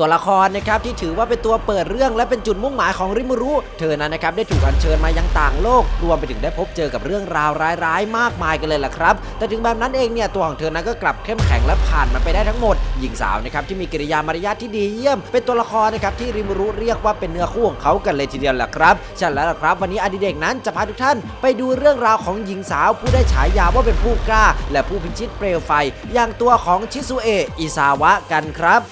ตัวละครนะครับที่ถือว่าเป็นตัวเปิดเรื่องและเป็นจุดมุ่งหมายของริมูรุเธอนั้นนะครับได้ถูกอัญเชิญมายังต่างโลก รวมไปถึงได้พบเจอกับเรื่องราวร้ายๆ มากมายกันเลยล่ะครับ แต่ถึงแบบนั้นเองเนี่ยตัวของเธอนั้นก็กลับเข้มแข็งและผ่านมันไปได้ทั้งหมด หญิงสาวนะครับที่มีกิริยามารยาทที่ดีเยี่ยม เป็นตัวละครนะครับที่ริมูรุเรียกว่าเป็นเนื้อคู่ของเขากันเลยทีเดียวแหละครับใช่แล้วล่ะครับ วันนี้อดิเด็กนั้นจะพาทุกท่าน ไปดูเรื่องราวของหญิงสาวผู้ได้ฉายาว่าเป็นผู้กล้า และผู้พิชิตเปลวไฟ อย่างตัวของชิซุเอะอิซาวะกันครับ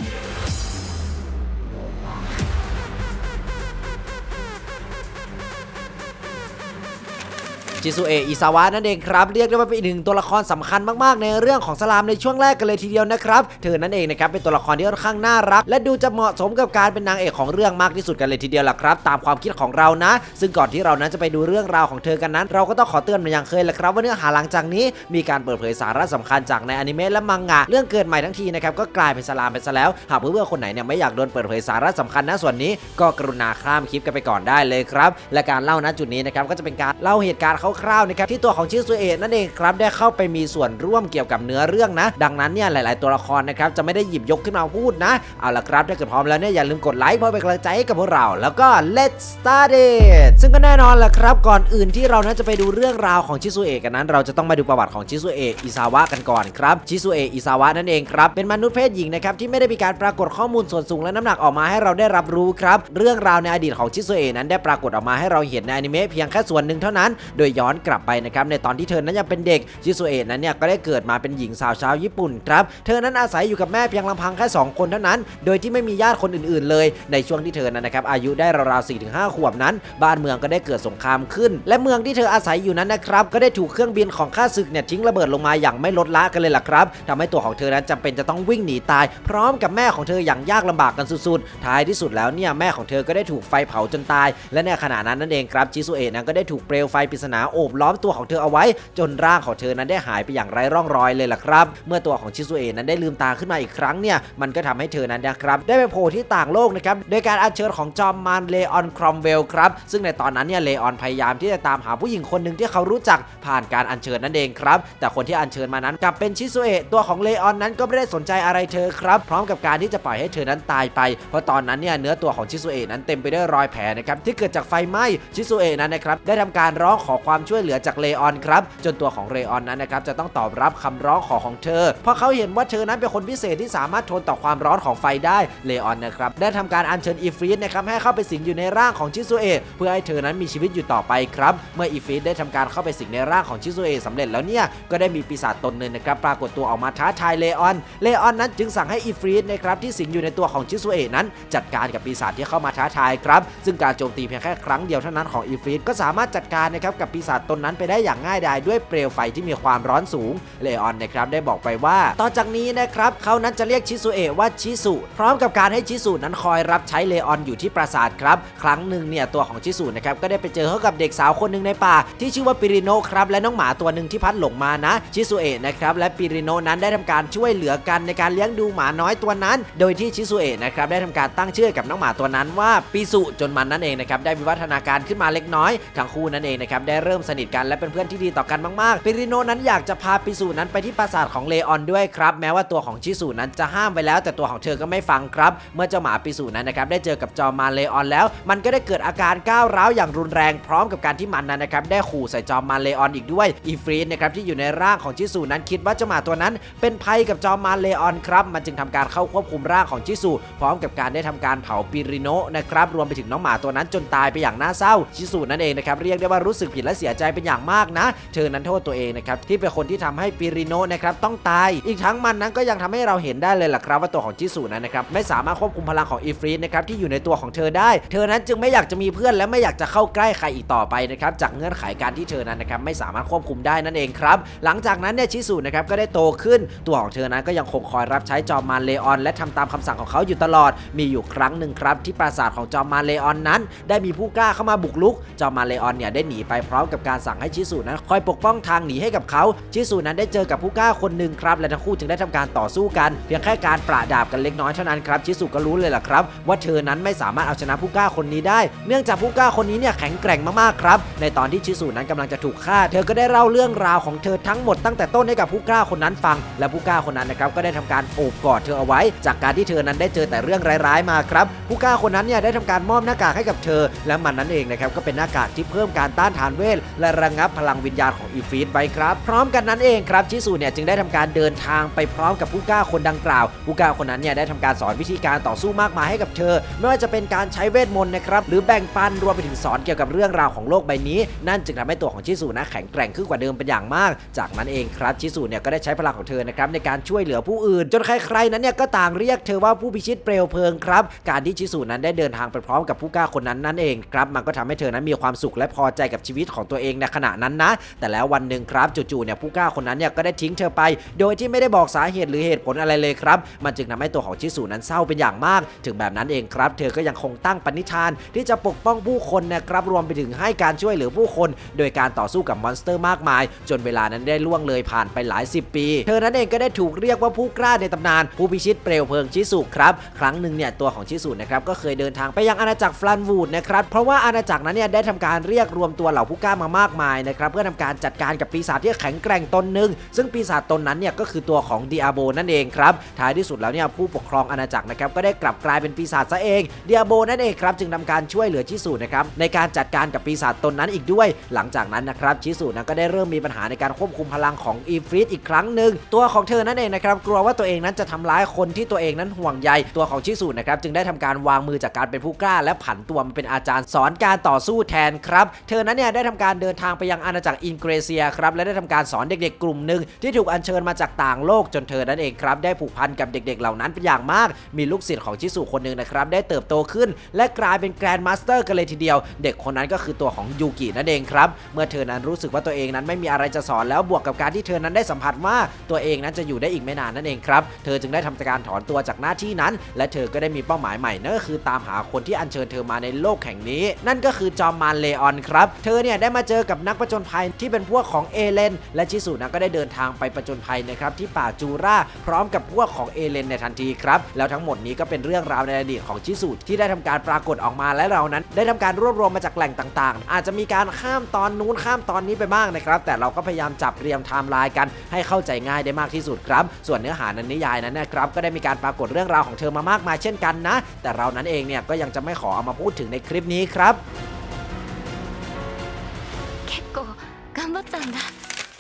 จิซุเอะอิซาวะนั่นเองครับ เรียกได้ว่าเป็นอีกหนึ่งตัวละครสำคัญมากๆ ในเรื่องของสลามในช่วงแรกกันเลยทีเดียวนะครับ เธอนั่นเองนะครับเป็นตัวละครที่ค่อนข้างน่ารัก และดูจะเหมาะสมกับการเป็นนางเอกของเรื่องมากที่สุดกันเลยทีเดียวล่ะครับ ตามความคิดของเรานะ ซึ่งก่อนที่เรานั้นจะไปดูเรื่องราวของเธอกันนั้น เราก็ต้องขอเตือนมาอย่างเคยแหละครับ ว่าเนื้อหาหลังจากนี้มีการเปิดเผยสาระสำคัญจากในอนิเมะและมังงะเรื่องเกิดใหม่ทั้งทีนะครับก็กลายเป็นสลามไปซะแล้ว หากเพื่อนๆคนไหนเนี่ยไม่อยากโดนเปิดเผยสาระสำคัญนะส่วนนี้ ก็กรุณาข้ามคลิปกันไปก่อนได้เลยครับและการเล่าณจุดนี้นะครับก็จะเป็นการเล่าเหตุการณ์คร่าวๆนะครับที่ตัวของชิซุเอะนั่นเองครับได้เข้าไปมีส่วนร่วมเกี่ยวกับเนื้อเรื่องนะ ดังนั้นเนี่ยหลาย ๆ ตัวละครนะครับจะไม่ได้หยิบยกขึ้นมาพูดนะ เอาละครับถ้าเกิดพร้อมแล้วเนี่ยอย่าลืมกดไลค์เพื่อเป็นกำลังใจให้กับพวกเรา แล้วก็ let's start it ซึ่งก็แน่นอนแหละครับก่อนอื่นที่เรานั้นจะไปดูเรื่องราวของชิซุเอะกันนั้น เราจะต้องมาดูประวัติของชิซุเอะอิซาวะกันก่อนครับชิซุเอะอิซาวะนั่นเองครับเป็นมนุษย์เพศหญิงนะครับที่ไม่ได้มีการปรากฏข้อมูลส่วนสูงและน้ำหนักออกมาให้เราได้รับรู้ครับเรื่องราวในอดีตของชิซุเอะนั้นได้ปรากฏออกมาให้เราเห็นในอนิเมะเพียงแค่ส่วนหนึ่งเท่านั้น โดยย้อนกลับไปนะครับในตอนที่เธอนั้นยังเป็นเด็กชิซุเอะนั้นเนี่ยก็ได้เกิดมาเป็นหญิงสาวชาวญี่ปุ่นครับเธอนั้นอาศัยอยู่กับแม่เพียงลำพังแค่สองคนเท่านั้น โดยที่ไม่มีญาติคนอื่นๆ เลยในช่วงที่เธอนั้นนะครับอายุได้ราวๆ4-5ถึงห้าขวบนั้น บ้านเมืองก็ได้เกิดสงครามขึ้น และเมืองที่เธออาศัยอยู่นั้นนะครับก็ได้ถูกเครื่องบินของข้าศึกเนี่ยทิ้งระเบิดลงมาอย่างไม่ลดละกันเลยล่ะครับทำให้ตัวของเธอนั้นจำเป็นจะต้องวิ่งหนีตาย พร้อมกับแม่ของเธออย่างยากลำบากกันสุดๆ ท้ายที่สุดแล้วเนี่ยแม่ของเธอก็ได้ถูกไฟเผาจนตาย และในขณะนั้นนั่นเองครับจิซุเอะนั้นก็ได้ถูกเปลวไฟปริศนาโอบล้อมตัวของเธอเอาไว้ จนร่างของเธอนั้นได้หายไปอย่างไร้ร่องรอยเลยล่ะครับ เมื่อตัวของชิซุเอะนั้นได้ลืมตาขึ้นมาอีกครั้งเนี่ยมันก็ทำให้เธอนั้นนะครับได้ไปโผล่ที่ต่างโลกนะครับโดยการอัญเชิญของจอมมารเลออนครอมเวลครับซึ่งในตอนนั้นเนี่ยเลออนพยายามที่จะตามหาผู้หญิงคนหนึ่งที่เขารู้จักผ่านการอัญเชิญนั่นเองครับ แต่คนที่อัญเชิญมานั้นกลับเป็นชิซุเอะตัวของเลออนนั้นก็ไม่ได้สนใจอะไรเธอครับ พร้อมกับการที่จะปล่อยให้เธอนั้นตายไป เพราะตอนนั้นเนี่ยเนื้อตัวของชิซุเอะนั้นเต็มไปด้วยรอยแผลนะครับที่เกิดจากไฟไหม้ชิซุเอะนั้นนะครับได้ทำการร้องขอความความช่วยเหลือจากเลออนครับ จนตัวของเลออนนั้นนะครับจะต้องตอบรับคำร้องขอของเธอ เพราะเขาเห็นว่าเธอนั้นเป็นคนพิเศษที่สามารถทนต่อความร้อนของไฟได้เลออนนะครับได้ทำการอัญเชิญอีฟรีดนะครับให้เข้าไปสิงอยู่ในร่างของชิซุเอะเพื่อให้เธอนั้นมีชีวิตอยู่ต่อไปครับ เมื่ออีฟรีดได้ทำการเข้าไปสิงในร่างของชิซุเอะสำเร็จแล้วเนี่ยก็ได้มีปีศาจตนหนึ่งนะครับปรากฏตัวออกมาท้าทายเลออนเลออนนั้นจึงสั่งให้อีฟรีดนะครับที่สิงอยู่ในตัวของชิซุเอะนั้น จัดการกับปีศาจที่เข้ามาท้าทายครับ ซึ่งการโจมตีเพียงแค่ครั้งเดียวเท่านั้นของอีฟรีดก็สามารถจัดการนะครับกับปีศาจตนนั้นไปได้อย่างง่ายดายด้วยเปลวไฟที่มีความร้อนสูง เลออนนะครับได้บอกไปว่า ต่อจากนี้นะครับเขานั้นจะเรียกชิซุเอะว่าชิสุ พร้อมกับการให้ชิสุนั้นคอยรับใช้เลออนอยู่ที่ปราสาทครับ ครั้งหนึ่งเนี่ยตัวของชิสุนะครับก็ได้ไปเจอเขากับเด็กสาวคนหนึ่งในป่า ที่ชื่อว่าปิริโนครับและน้องหมาตัวหนึ่งที่พัดหลงมานะชิสุเอะนะครับและปิริโนนั้นได้ทำการช่วยเหลือกันในการเลี้ยงดูหมาน้อยตัวนั้น โดยที่ชิสุเอะนะครับได้ทำการตั้งชื่อกับน้องหมาตัวนั้นว่าปิสุจนมันนั่นเองนะครับได้วิวัฒนาการขึ้นมาเล็กน้อยทั้งคู่นั่นเองนะครับได้เริ่มสนิทกันและเป็นเพื่อนที่ดีต่อกันมากๆ ปิริโนนั้นอยากจะพาปิสุนั้นไปที่ปราสาทของเลออนด้วยครับ แม้ว่าตัวของชิสุนั้นจะห้ามไว้แล้ว แต่ตัวของเธอก็ไม่ฟังครับ เมื่อเจ้าหมาปิสุนั้นนะครับได้เจอกับจอมมารเลออนแล้ว มันก็ได้เกิดอาการก้าวร้าวอย่างรุนแรงพร้อมกับการที่มันนั้นนะครับได้ขู่ใส่จอมมารเลออนอีกด้วยอีฟรีนนะครับที่อยู่ในร่างของชิสุนั้นคิดว่าเจ้าหมาตัวนั้น เป็นภัยกับจอมมารเลออนครับมันจึงทำการเข้าควบคุมร่างของชิสุพร้อมกับการได้ทำการเผาปิริโนนะครับรวมไปถึงน้องหมาตัวนั้นจนตายไปอย่างน่าเศร้าชิสุนั่นเองนะครับเรียกได้ว่ารู้สึกผิดและเสียใจเป็นอย่างมากนะ เธอนั้นโทษตัวเองนะครับที่เป็นคนที่ทำให้ปิริโนะนะครับต้องตาย อีกทั้งมันนั้นก็ยังทำให้เราเห็นได้เลยล่ะครับว่าตัวของชิสุนั้นนะครับไม่สามารถควบคุมพลังของอีฟรีนนะครับที่อยู่ในตัวของเธอได้ เธอนั้นจึงไม่อยากจะมีเพื่อนและไม่อยากจะเข้าใกล้ใครอีกต่อไปนะครับจากเงื่อนไขการที่เธอนั้นนะครับไม่สามารถควบคุมได้นั่นเองครับหลังจากนั้นเนี่ยชิสุนะครับก็ได้โตขึ้นตัวของเธอนั้นก็ยังคงคอยรับใช้จอมมารเลออน และทำตามคำสั่งของเขาอยู่ตลอด มีอยู่ครั้งหนึ่งครับที่ปราสาทของจอมมารเลออนนั้น ได้มีผู้กล้าเข้ามาบุกรุกจอมมารเลออนเนี่ยได้หนีไปพร้อมกับการสั่งให้ชิสุนั้นคอยปกป้องทางหนีให้กับเขาชิสุนั้นได้เจอกับผู้กล้าคนหนึ่งครับ และทั้งคู่จึงได้ทำการต่อสู้กัน เพียงแค่การประดาบกันเล็กน้อยเท่านั้นครับชิสุก็รู้เลยล่ะครับ ว่าเธอนั้นไม่สามารถเอาชนะผู้กล้าคนนี้ได้ เนื่องจากผู้กล้าคนนี้เนี่ยแข็งแกร่งมากๆครับ ในตอนที่ชิสุนั้นกำลังจะถูกฆ่า เธอก็ได้เล่าเรื่องราวของเธอทั้งหมดตั้งแต่ต้นให้กับผู้กล้าคนนั้นฟัง และผู้กล้าคนนั้นนะครับก็ได้ทำการโอบกอดเธอเอาไว้ จากการที่เธอนั้นได้เจอแต่เรื่องร้ายๆมาครับ ผู้กล้าคนนั้นเนี่ยได้ทำการมอบหน้ากากให้กับเธอ และมันนั้นเองนะครับก็เป็นหน้ากากที่เพิ่มการต้านทานเวทและระงับพลังวิญญาณของอีฟีดไว้ครับ พร้อมกันนั้นเองครับชิสุเนี่ยจึงได้ทำการเดินทางไปพร้อมกับผู้กล้าคนดังกล่าว ผู้กล้าคนนั้นเนี่ยได้ทำการสอนวิธีการต่อสู้มากมายให้กับเธอ ไม่ว่าจะเป็นการใช้เวทมนต์นะครับหรือแบ่งปันรวมไปถึงสอนเกี่ยวกับเรื่องราวของโลกใบนี้ นั่นจึงทำให้ตัวของชิสุนะแข็งแกร่งขึ้นกว่าเดิมเป็นอย่างมาก จากนั้นเองครับชิสุเนี่ยก็ได้ใช้พลังของเธอนะครับในการช่วยเหลือผู้อื่น จนใครๆนั้นเนี่ยก็ต่างเรียกเธอว่าผู้พิชิตเปลวเพลิงครับการที่ชิสุนั้นได้เดินทางไปพร้อมกับผู้กล้าคนนั้นนั่นเองครับมันก็ทำให้เธอนั้นมีความสุขและพอใจกับชีวิตของตัวัวเองในขณะนั้นนะ แต่แล้ววันหนึ่งครับจู่ๆเนี่ยผู้กล้าคนนั้นเนี่ยก็ได้ทิ้งเธอไป โดยที่ไม่ได้บอกสาเหตุหรือเหตุผลอะไรเลยครับ มันจึงทำให้ตัวของชิสุนั้นเศร้าเป็นอย่างมาก ถึงแบบนั้นเองครับ เธอก็ยังคงตั้งปณิธาน ที่จะปกป้องผู้คนนะครับรวมไปถึงให้การช่วยเหลือผู้คน โดยการต่อสู้กับมอนสเตอร์มากมาย จนเวลานั้นได้ล่วงเลยผ่านไปหลายสิบปี เธอนั้นเองก็ได้ถูกเรียกว่าผู้กล้าในตำนาน ผู้พิชิตเปลวเพลิงชิสุครับครั้งหนึ่งเนี่ยตัวของชิสุนะครับก็เคยเดินทางไปยังอาณาจักรฟลันวูดนะครับเพราะว่าอาณาจักรนั้นเนี่ยได้ทำการเรียกรวมตัวเหล่าผู้กล้ามามากมายนะครับเพื่อทำการจัดการกับปีศาจที่แข็งแกร่งตนหนึ่งซึ่งปีศาจตนนั้นเนี่ยก็คือตัวของดิอาโบนั่นเองครับท้ายที่สุดแล้วเนี่ยผู้ปกครองอาณาจักรนะครับก็ได้กลับกลายเป็นปีศาจซะเองดิอาโบนั่นเองครับจึงทำการช่วยเหลือชิสุนะครับในการจัดการกับปีศาจตนนั้นอีกด้วย หลังจากนั้นนะครับชิสุนั้นก็ได้เริ่มมีปัญหาในการควบคุมพลังของอีฟริตอีกครั้งหนึ่งตัวของเธอนั่นเองนะครับกลัวว่าตัวเองนั้นจะทำร้ายคนที่ตัวเองนั้นห่วงใยตัวของชิสุนะครับจึงได้ทำการวางมือจากการเป็นผู้กล้า และผันตัวมาเป็นอาจารย์สอนการต่อสู้แทนครับ เธอนั้นเนี่ยได้ทำการเดินทางไปยังอาณาจักรอินเกรเซียครับและได้ทำการสอนเด็กๆ กลุ่มหนึ่งที่ถูกอัญเชิญมาจากต่างโลกจนเธอนั่นเองครับได้ผูกพันกับเด็กๆ เหล่านั้นเป็นอย่างมาก มีลูกศิษย์ของชิสุคนหนึ่งนะครับได้เติบโตขึ้น และกลายเป็นแกรนด์มาสเตอร์กันเลยทีเดียว เด็กคนนั้นก็คือตัวของยูกินั่นเองครับเมื่อเธอนั้นรู้สึกว่าตัวเองนั้นไม่มีอะไรจะสอนแล้วบวกกับการที่เธอนั้นได้สัมผัสว่าตัวเองนั้นจะอยู่ได้อีกไม่นานนั่นเองครับเธอจึงได้ทำการถอนตัวจากหน้าที่นั้น และเธอก็ได้มีเป้าหมายใหม่นั่นก็คือตามหาคนที่อัญเชิญเธอมาในโลกแห่งนี้ นั่นก็คือจอมมารเลออนครับเธอเนี่ยได้มาเจอกับนักผจญภัยที่เป็นพวกของเอเลน และชิสุนะก็ได้เดินทางไปผจญภัยนะครับที่ป่าจูราพร้อมกับพวกของเอเลนในทันทีครับ แล้วทั้งหมดนี้ก็เป็นเรื่องราวในอดีตของชิสุที่ได้ทำการปรากฏออกมาและเรานั้น ได้ทำการรวบรวมมาจากแหล่งต่างๆ อาจจะมีการข้ามตอนนู้นข้ามตอนนี้ไปบ้างนะครับ แต่เราก็พยายามจับเรียงไทม์ไลน์กันให้เข้าใจง่ายได้มากที่สุดครับ ส่วนเนื้อหาในนิยายนั้นนะครับก็ได้มีการปรากฏเรื่องราวของเธอมามากมายเช่นกันนะ แต่เรานั้นเองเนี่ยก็ยังจะไม่ขอเอามาพูดถึงในคลิปนี้ครับ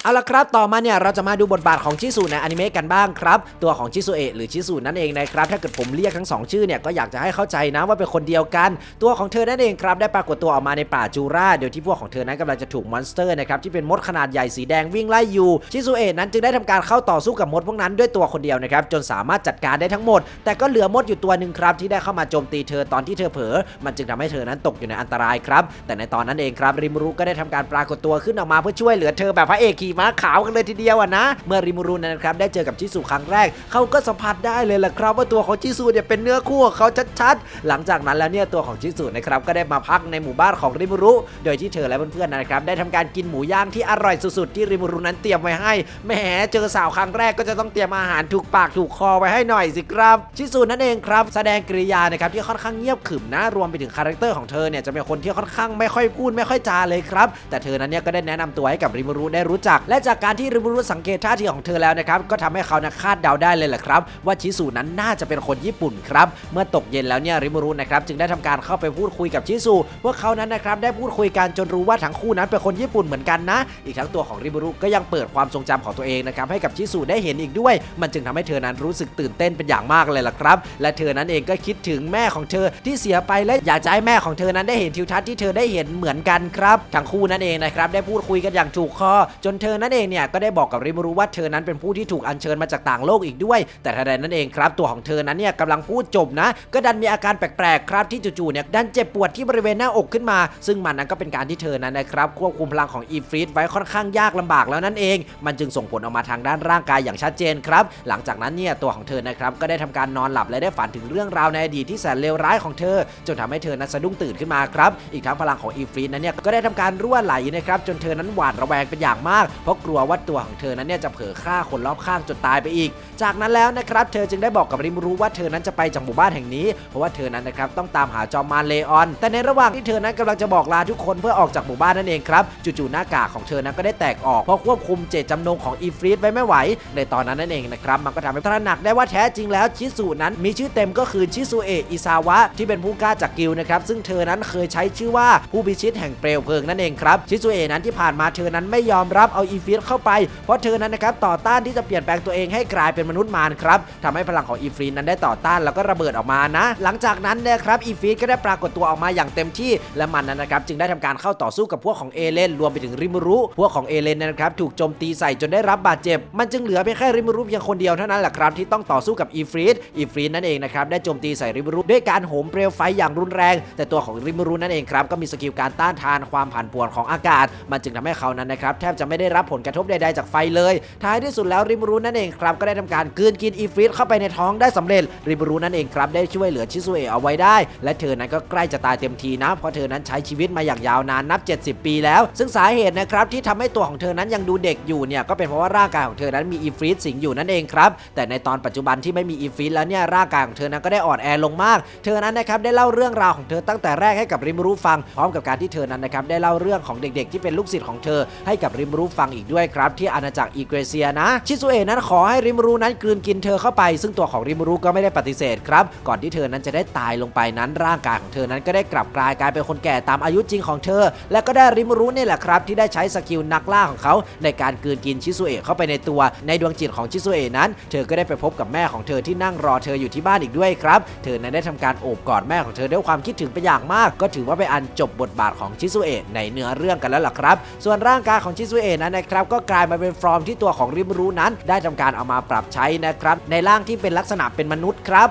เอาละครับ ต่อมาเนี่ยเราจะมาดูบทบาทของชิสุในอนิเมะกันบ้างครับ ตัวของชิสุเอะหรือชิสุนั่นเองนะครับ ถ้าเกิดผมเรียกทั้งสองชื่อเนี่ยก็อยากจะให้เข้าใจนะว่าเป็นคนเดียวกัน ตัวของเธอนั่นเองครับได้ปรากฏตัวออกมาในป่าจูราโดยที่พวกของเธอนั้นกำลังจะถูกมอนสเตอร์นะครับที่เป็นมดขนาดใหญ่สีแดงวิ่งไล่อยู่ ชิสุเอะนั้นจึงได้ทำการเข้าต่อสู้กับมดพวกนั้นด้วยตัวคนเดียวนะครับจนสามารถจัดการได้ทั้งหมด แต่ก็เหลือมดอยู่ตัวหนึ่งครับที่ได้เข้ามาโจมตีเธอตอนที่เธอเผลอมันจึงทำให้เธอนั้นตกอยู่ในอันตรายครับแต่ในตอนนั้นเองครับริมรุก็ได้ทำการปรากฏตัวขึ้นออกมาเพื่อช่วยเหลือเธอแบบพระเอกขี่ม้าขาวกันเลยทีเดียวอะนะ เมื่อริมูรุนะครับได้เจอกับชิสุครั้งแรก เขาก็สัมผัสได้เลยแหละครับว่าตัวของชิสุเนี่ยเป็นเนื้อคู่ของเขาชัดๆ หลังจากนั้นแล้วเนี่ยตัวของชิสุนะครับก็ได้มาพักในหมู่บ้านของริมูรุ โดยที่เธอและเพื่อนๆนะครับได้ทำการกินหมูย่างที่อร่อยสุดๆที่ริมูรุนั้นเตรียมไว้ให้แหมเจอสาวครั้งแรกก็จะต้องเตรียมอาหารถูกปากถูกคอไว้ให้หน่อยสิครับชิสุนั่นเองครับ แสดงกริยานะครับที่ค่อนข้างเงียบขรึมนะรวมไปถึงคาแรคเตอร์ของเธอเนี่ยจะเป็นคนที่ค่อนข้างไม่ค่อยพูดไม่ค่อยจาเลยครับ แต่เธอนั้นเนี่ยก็ได้แนะนำตัวให้กับริมูรุได้รู้จักและจากการที่ริมูรุสังเกตท่าทีของเธอแล้วนะครับก็ทำให้เขานะคาดเดาได้เลยแหละครับ ว่าชิสุนั้นน่าจะเป็นคนญี่ปุ่นครับเมื่อตกเย็นแล้วเนี่ยริมูรุนะครับจึงได้ทำการเข้าไปพูดคุยกับชิสุว่าเขานั้นนะครับได้พูดคุยกันจนรู้ว่าทั้งคู่นั้นเป็นคนญี่ปุ่นเหมือนกันนะ อีกทั้งตัวของริมูรุก็ยังเปิดความทรงจำของตัวเองนะครับให้กับชิสุได้เห็นอีกด้วย มันจึงทำให้เธอนั้นรู้สึกตื่นเต้นเป็นอย่างมากเลยล่ะครับ และเธอนั้นเองก็คิดถึงแม่ของเธอที่เสียไปและอยากจะให้แม่ของเธอนั้นได้เห็นทิวทัศน์ที่เธอได้เห็นเหมือนกันครับทั้งคู่นั่นเองนะครับได้พูดคุยกันอย่างถูกคอจนเธออนั่นเองเนี่ยก็ได้บอกกับริมูรุว่าเธอนั้นเป็นผู้ที่ถูกอัญเชิญมาจากต่างโลกอีกด้วย แต่ทันใดนั่นเองครับ ตัวของเธอนั้นเนี่ยกำลังพูดจบนะ ก็ดันมีอาการแปลกๆครับที่จู่ๆเนี่ยดันเจ็บปวดที่บริเวณหน้าอกขึ้นมา ซึ่งมันนั้นก็เป็นการที่เธอนั้นนะครับควบคุมพลังของอีฟรีดไว้ค่อนข้างยากลำบากแล้วนั่นเอง มันจึงส่งผลออกมาทางด้านร่างกายอย่างชัดเจนครับ หลังจากนั้นเนี่ยตัวของเธอนะครับก็ได้ทำการนอนหลับและได้ฝันถึงเรื่องราวในอดีตที่แสนเลวร้ายของเธอ จนทำให้เธอนั้นสะดุ้งตื่นขึ้นมาครับ อีกทั้งพลังของอีฟรีดนั้นเนี่ยก็ได้ทำการรั่วไหลนะครับจนเธอนั้นหวาดระแวงเป็นอย่างมากเพราะกลัวว่าตัวของเธอนั้นเนี่ยจะเผลอฆ่าคนรอบข้างจนตายไปอีก จากนั้นแล้วนะครับเธอจึงได้บอกกับริมรู้ว่าเธอนั้นจะไปจากหมู่บ้านแห่งนี้ เพราะว่าเธอนั้นนะครับต้องตามหาจอมมารเลออน แต่ในระหว่างที่เธอนั้นกำลังจะบอกลาทุกคนเพื่อออกจากหมู่บ้านนั่นเองครับจู่ๆหน้ากากของเธอนั้นก็ได้แตกออกเพราะควบคุมเจตจำนงของอีฟรีดไว้ไม่ไหว ในตอนนั้นนั่นเองนะครับมันก็ทำให้ตระหนักได้ว่าแท้จริงแล้วชิสุนั้นมีชื่อเต็มก็คือชิสุเอะอิซาวะที่เป็นผู้กล้าจากกิลด์นะครับซึ่งเธอนั้นเคยใช้ชื่อว่าผู้พิชิตแห่งเปลวเพลิงนั่นเองครับชิสุเอะนั้นที่ผ่านมาเธอนั้นไม่ยอมรับเอาอีฟรีดเข้าไป เพราะเธอนั้นนะครับต่อต้านที่จะเปลี่ยนแปลงตัวเองให้กลายเป็นมนุษย์มารครับทำให้พลังของอีฟรีดนั้นได้ต่อต้านแล้วก็ระเบิดออกมานะ หลังจากนั้นนี่ยครับอีฟรีดก็ได้ปรากฏตัวออกมาอย่างเต็มที่ และมันนั้นนะครับจึงได้ทำการเข้าต่อสู้กับพวกของเอเลนรวมไปถึงริมรุพวกของเอเลนนะครับถูกโจมตีใส่จนได้รับบาดเจ็บ มันจึงเหลือเพียงแค่ริมรุเพียงคนเดียวเท่านั้นแหละครับที่ต้องต่อสู้กับอีฟรีดอีฟรีดนั่นเองนะครับได้โจมตีใส่ริมรุด้วยการโหมเปลวไฟอย่างรุนแรง แต่ตัวของริมรุนั่นเองครับก็มีสกิลการต้านทานความผันผวนของอากาศ มันจึงทำให้เขานั้นนะครับแทบจะไม่ได้รับผลกระทบใดๆจากไฟเลย ท้ายที่สุดแล้วริมรุนั่นเองครับก็ได้ทำการกืนกินอีฟรีดเข้าไปในท้องได้สำเร็จ ริมรุนั่นเองครับได้ช่วยเหลือชิซุเอะเอาไว้ได้ และเธอนั้นก็ใกล้จะตายเต็มทีนะ เพราะเธอนั้นใช้ชีวิตมาอย่างยาวนานนับ 70 ปีแล้ว ซึ่งสาเหตุนะครับที่ทำให้ตัวของเธอนั้นยังดูเด็กอยู่เนี่ยก็เป็นเพราะว่าร่างกายของเธอนั้นมีอีฟรีดสิงอยู่นั่นเองครับแต่ในตอนปัจจุบันที่ไม่มีอีฟรีดแล้วเนี่ยร่างกายของเธอนั้นก็ได้อ่อนแอลงมาก เธอนั้นนะครับได้เล่าเรื่องราวของเธอตั้งแต่แรกให้กับริมรุฟังพร้อมกับการที่เธอนั้นนะครับได้เล่าเรื่องของเด็ก ๆ ที่เป็นลูกศิษย์ของเธอให้กับริมรุฟังอีกด้วยครับ ที่อาณาจักรอีเกรเซียนะ ชิซุเอะนั้นขอให้ริมรุนั้นกลืนกินเธอเข้าไป ซึ่งตัวของริมรุก็ไม่ได้ปฏิเสธครับ ก่อนที่เธอนั้นจะได้ตายลงไปนั้นร่างกายของเธอนั้นก็ได้กลับกลายกลายเป็นคนแก่ตามอายุจริงของเธอ และก็ได้ริมรุนี่แหละครับ ที่ได้ใช้สกิลนักล่าของเขา ในการกลืนกินชิซุเอะเข้าไปในตัว ในดวงจิตของชิซุเอะนั้น เธอก็ได้ไปพบกับแม่ของเธอที่นั่งรอเธออยู่ที่บ้านอีกด้วยครับ เธอนั้นได้ทำการโอบกอดแม่ของเธอด้วยความคิดถึงเป็นอย่างมาก ก็ถือว่าเป็นอันจบบทบาทของชิซุเอะในเนื้อเรื่องกันแล้วล่ะครับ ส่วนร่างกายของชิซุเอะนั้นนะครับก็กลายมาเป็นฟอร์มที่ตัวของริมูรุนั้น ได้ทำการเอามาปรับใช้นะครับในร่างที่เป็นลักษณะเป็นมนุษย์ครับ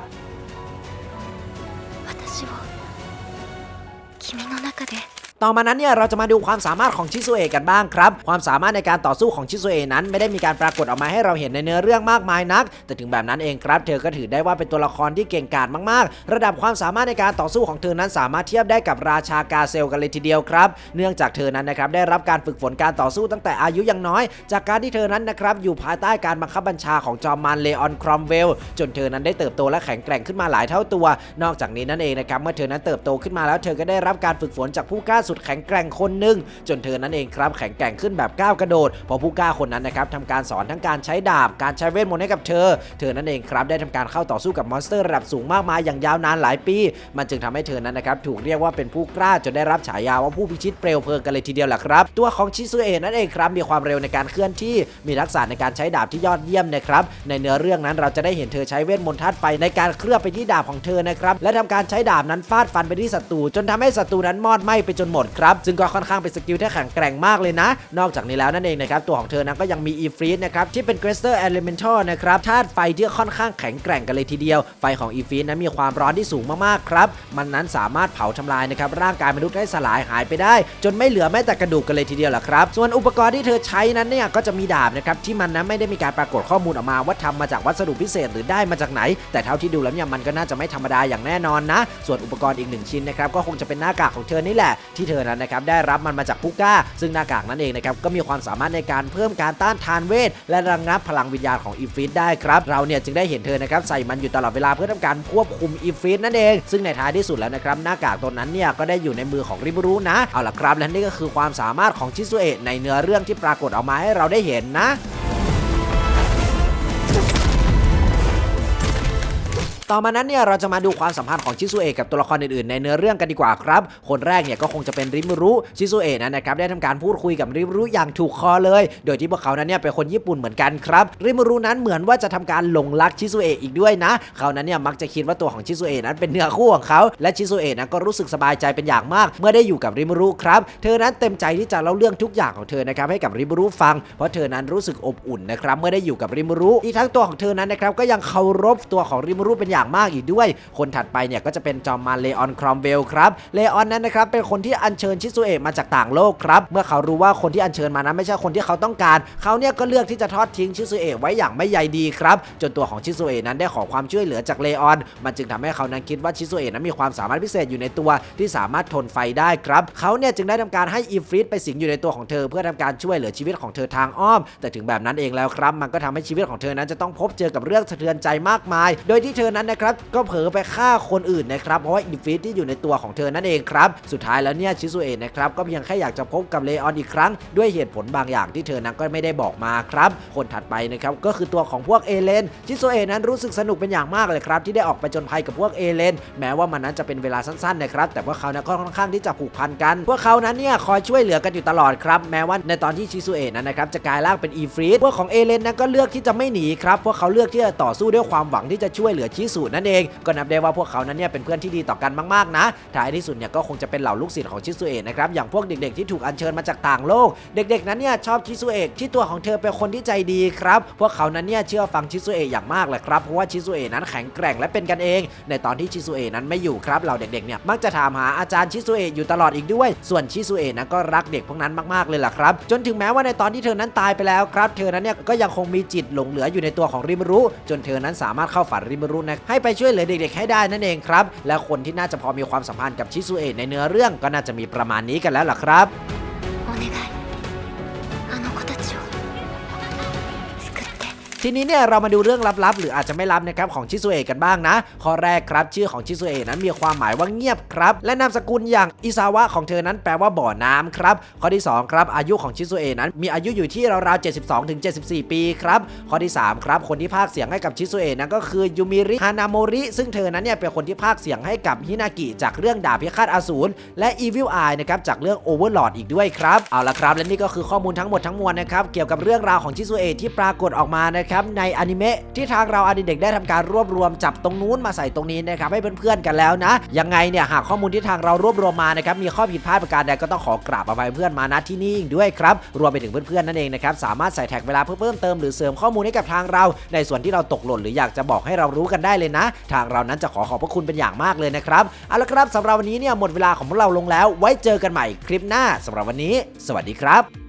ต่อมานั้นเนี่ยเราจะมาดูความสามารถของชิซุเอะกันบ้างครับ ความสามารถในการต่อสู้ของชิซุเอะนั้นไม่ได้มีการปรากฏออกมาให้เราเห็นในเนื้อเรื่องมากมายนัก แต่ถึงแบบนั้นเองครับ เธอก็ถือได้ว่าเป็นตัวละครที่เก่งกาจมากๆ ระดับความสามารถในการต่อสู้ของเธอนั้นสามารถเทียบได้กับราชากาเซลกันเลยทีเดียวครับ เนื่องจากเธอนั้นนะครับได้รับการฝึกฝนการต่อสู้ตั้งแต่อายุยังน้อย จากการที่เธอนั้นนะครับอยู่ภายใต้การบังคับบัญชาของจอมมารเลออนครอมเวลจนเธอนั้นได้เติบโตและแข็งแกร่งขึ้นมาหลายเท่าตัว นอกจากนี้นั่นเองนะครับเมื่อเธอนั้นเติบโตขึ้นมาแล้วเธอก็ได้รับการฝึกฝนจากผู้กล้าสุดแข็งแกร่งคนหนึ่งจนเธอนั้นเองครับแข็งแกร่งขึ้นแบบก้าวกระโดดเพอผู้กล้าคนนั้นนะครับทำการสอนทั้งการใช้ดาบการใช้เวทมนต์ให้กับเธอ เธอนั้นเองครับได้ทำการเข้าต่อสู้กับมอนสเตอร์ระดับสูงมากมายอย่างยาวนานหลายปี มันจึงทำให้เธอนั้นนะครับถูกเรียกว่าเป็นผู้กล้าจนได้รับฉายาว่าผู้พิชิตเปลวเพลิงกันเลยทีเดียวแหละครับ ตัวของชิซุเอะนั่นเองครับมีความเร็วในการเคลื่อนที่มีทักษะในการใช้ดาบที่ยอดเยี่ยมนะครับในเนื้อเรื่องนั้นเราจะได้เห็นเธอใช้เวทมนต์ธาตุไฟในการเคลือบไปที่ดาบของเธอนะครับและทำการใช้ดาบนั้นฟาดฟันไปที่ศัตรูจนทำให้ศัตรูนั้นมอดไหม้ไปจนหมดครับซึ่งก็ค่อนข้างเป็นสกิลที่แข็งแกร่งมากเลยนะ นอกจากนี้แล้วนั่นเองนะครับตัวของเธอนั้นก็ยังมีอีฟรีดนะครับที่เป็นเกรสเตอร์เอลิเมนทัลนะครับธาตุไฟที่ค่อนข้างแข็งแกร่งกันเลยทีเดียว ไฟของอีฟรีดนั้นมีความร้อนที่สูงมากๆครับมันนั้นสามารถเผาทำลายนะครับร่างกายมนุษย์ให้สลายหายไปได้ จนไม่เหลือแม้แต่กระดูกกันเลยทีเดียวแหละครับส่วนอุปกรณ์ที่เธอใช้นั้นเนี่ยก็จะมีดาบนะครับที่มันนั้นไม่ได้มีการปรากฏข้อมูลออกมาว่าทำมาจากวัสดุพิเศษหรือได้มาจากไหน แต่เท่าที่ดูแล้วเนี่ยมันก็น่าจะไม่ธรรมดาอย่างแน่นอนนะ ส่วนอุปกรณ์อีกหนึ่งชิ้นนะครับก็คงจะเป็นหน้ากากของเธอนี่แหละที่เธอนั้นนะครับได้รับมันมาจากผู้กล้า ซึ่งหน้ากากนั้นเองนะครับก็มีความสามารถในการเพิ่มการต้านทานเวท และระงับพลังวิญญาณของอีฟิตได้ครับ เราเนี่ยจึงได้เห็นเธอนะครับใส่มันอยู่ตลอดเวลาเพื่อทำการควบคุมอีฟิตนั่นเอง ซึ่งในท้ายที่สุดแล้วนะครับหน้ากากตัวนั้นเนี่ยก็ได้อยู่ในมือของริบรุนะเอาล่ะครับและนี่ก็คือความสามารถของชิซุเอะในเนื้อเรื่องที่ปรากฏออกมาให้เราได้เห็นนะ ต่อมานั้นเนี่ยเราจะมาดูความสัมพันธ์ของชิซุเอะกับตัวละครอื่นๆ ในเนื้อเรื่องกันดีกว่าครับ คนแรกเนี่ยก็คงจะเป็นริมรุชิซุเอะนั้นนะครับได้ทำการพูดคุยกับริมรุอย่างถูกคอเลย โดยที่พวกเขานั้นเนี่ยเป็นคนญี่ปุ่นเหมือนกันครับริมรุนั้นเหมือนว่าจะทำการหลงรักชิซุเอะอีกด้วยนะเขานั้นเนี่ยมักจะคิดว่าตัวของชิซุเอะนั้นเป็นเนื้อคู่ของเขาและชิซุเอะนั้นก็รู้สึกสบายใจเป็นอย่างมาก เมื่อได้อยู่กับริมรุครับเธอนั้นเต็มใจที่จะเล่าเรื่องทุกอย่างของเธอนะครับให้กับริมรุฟัง เพราะเธอนั้นรู้สึกอบอุ่นนะครับเมื่อได้อยู่กับริมรุอีกทั้งตัวของเธอนั้นนะครับก็ยังเคารพตัวของริมรุเป็นอย่างมากอีกด้วย คนถัดไปเนี่ยก็จะเป็นจอมมารเลออนครอมเวลครับเลออนนั้นนะครับเป็นคนที่อัญเชิญชิซุเอะมาจากต่างโลกครับเมื่อเขารู้ว่าคนที่อัญเชิญมานั้นไม่ใช่คนที่เขาต้องการ เขาเนี่ยก็เลือกที่จะทอดทิ้งชิซุเอะไว้อย่างไม่ใยดีครับจนตัวของชิซุเอะนั้นได้ขอความช่วยเหลือจากเลออน มันจึงทำให้เขานั้นคิดว่าชิซุเอะนั้นมีความสามารถพิเศษอยู่ในตัวที่สามารถทนไฟได้ครับเขาเนี่ยจึงได้ทำการให้อีฟริตไปสิงอยู่ในตัวของเธอ เพื่อทำการช่วยเหลือชีวิตของเธอทางอ้อม แต่ถึงแบบนั้นเองแล้วครับ มันก็ทำให้ชีวิตของเธอนั้นจะต้องพบเจอกับเรื่องสะเทือนใจมากมาย โดยที่เธอนั้นนะครับก็เผลอไปฆ่าคนอื่นนะครับเพราะว่าอีฟริตที่อยู่ในตัวของเธอนั่นเองครับสุดท้ายแล้วเนี่ยชิซุเอะนะครับก็เพียงแค่อยากจะพบกับเลออนอีกครั้ง ด้วยเหตุผลบางอย่างที่เธอนั้นก็ไม่ได้บอกมาครับ คนถัดไปนะครับก็คือตัวของพวกเอเลนชิซุเอะนั้นรู้สึกสนุกเป็นอย่างมากเลยครับที่ได้ออกไปจนภัยกับพวกเอเลนแม้ว่ามันนั้นจะเป็นเวลาสั้นๆนะครับแต่พวกเขานั้นก็ค่อนข้างที่จะผูกพันกัน พวกเขานั้นเนี่ยคอยช่วยเหลือกันอยู่ตลอดครับแม้ว่าในตอนที่ชิซุเอะนั้นนะครับจะกลายร่างเป็นอีฟรีดพวกของเอเลนนั้นก็เลือกที่จะไม่หนีครับพวกเขาเลือกที่จะต่อสู้ด้วยความหวังที่จะช่วยเหลือชิสุนั่นเอง ก็นับได้ว่าพวกเขานั้นเนี่ยเป็นเพื่อนที่ดีต่อกันมากๆนะท้ายที่สุดเนี่ยก็คงจะเป็นเหล่าลูกศิษย์ของชิซุเอะนะครับอย่างพวกเด็กๆที่ถูกอัญเชิญมาจากต่างโลก เด็กๆนั้นเนี่ยชอบชิซุเอะที่ตัวของเธอเป็นคนที่ใจดีครับพวกเขานั้นเนี่ยเชื่อฟังชิซุเอะอย่างมากเลยครับเพราะว่าชิซุเอะนั้นแข็งแกร่งและเป็นกันเอง ในตอนที่ชิซุเอะนั้นไม่อยู่ครับเหล่าเด็กๆเนี่ยมักจะถามหาอาจารย์ชิซุเอะอยู่ตลอดอีกด้วย ส่วนชิซุเอะนั้นก็รักเด็กพวกนั้นมากๆเลยล่ะครับ จนถึงแม้ว่าในตอนที่เธอนั้นตายไปแล้วครับ เธอนั้นเนี่ยก็ยังคงมีจิตหลงเหลืออยู่ในตัวของริมรุจนเธอนั้นสามารถเข้าฝันริมรุนะให้ไปช่วยเหลือเด็กๆให้ได้นั่นเองครับ และคนที่น่าจะพอมีความสัมพันธ์กับชิซูเอะในเนื้อเรื่องก็น่าจะมีประมาณนี้กันแล้วล่ะครับ ทีนี้เนี่ยเรามาดูเรื่องลับๆ หรืออาจจะไม่ลับนะครับของชิซุเอะกันบ้างนะข้อแรกครับชื่อของชิซุเอะนั้นมีความหมายว่าเงียบครับและนามสกุลอย่างอิซาวะของเธอนั้นแปลว่าบ่อน้ำครับข้อที่2ครับอายุของชิซุเอะนั้น มีอายุอยู่ที่ราวๆ72ถึง74 ปีครับข้อที่3ครับคนที่พากเสียงให้กับชิซุเอะนั้นก็คือยูมิริฮานาโมริซึ่งเธอนั้นเนี่ยเป็นคนที่พากเสียงให้กับฮินากิจากเรื่องดาบพิฆาตอสูรและ Evil Eye นะครับจากเรื่อง Overlord อีกด้วยครับเอาละครับและนี่ก็คือข้อมูลทั้งหมดทั้งมวลนะครับเกี่ยวกับเรื่องราวของชิซุเอะที่ปรากฏออกมานะครับในอนิเมะที่ทางเราอดิเด็กได้ทำการรวบรวมจับตรงนู้นมาใส่ตรงนี้นะครับให้เพื่อนๆกันแล้วนะยังไงเนี่ยหากข้อมูลที่ทางเรารวบรวมมานะครับมีข้อผิดพลาดประการใดก็ต้องขอกราบอภัยเพื่อนมาณที่นี่ด้วยครับรวมไปถึงเพื่อนๆนั่นเองนะครับสามารถใส่แท็กเวลาเพื่อเพิ่มเติมหรือเสริมข้อมูลให้กับทางเรา ในส่วนที่เราตกหล่นหรืออยากจะบอกให้เรารู้กันได้เลยนะ ทางเรานั้นจะขอขอบพระคุณเป็นอย่างมากเลยนะครับเอาละครับสำหรับวันนี้เนี่ยหมดเวลาของพวกเราลงแล้ว ไว้เจอกันใหม่คลิปหน้าสำหรับวันนี้ สวัสดีครับ